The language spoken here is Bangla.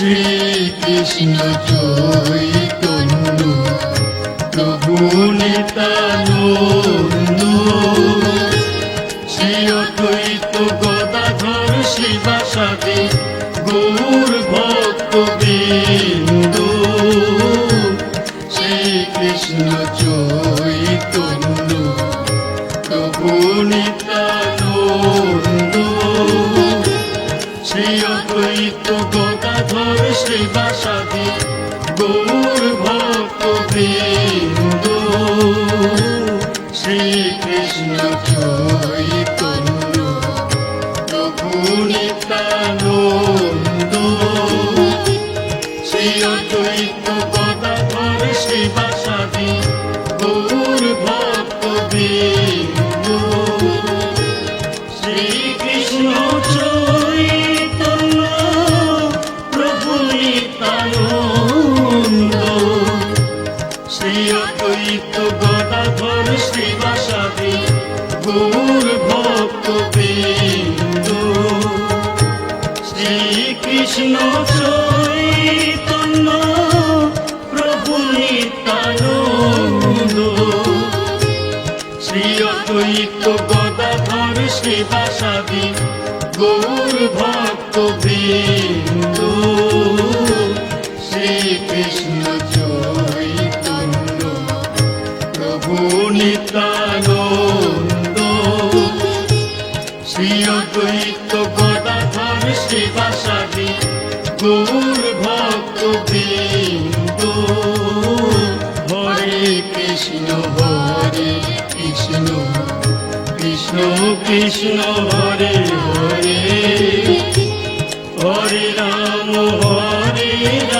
শ্রীকৃষ্ণ চৈতন্য, প্রভু নিতানন্দ। শ্রী অদ্বৈত গদাধর শিবাসাদি, গৌর ভক্ত বিন্দ শ্রীকৃষ্ণ চৈতন্য, প্রভু নিতানন্দ। চৈতন্য প্রভু নিত্যানন্দ। শ্রী অদ্বৈত গদাধর শ্রীবাসাদি গৌর ভক্ত বৃন্দ। গদাধর শ্রীবাসাদি গৌর ভক্ত বৃন্দ শ্রীকৃষ্ণ চৈতন্য প্রভু নিত্যানন্দ। শ্রী অদ্বৈত গদাধর শ্রীবাসাদি গৌর ভক্ত বৃন্দ শ্রীকৃষ্ণ চৈতন্য প্রভু নিত্যানন্দ শ্রী অদ্বৈত গদাধর কৃষ্ণ হরে কৃষ্ণ কৃষ্ণ কৃষ্ণ হরে হরে হরে রাম হরে রাম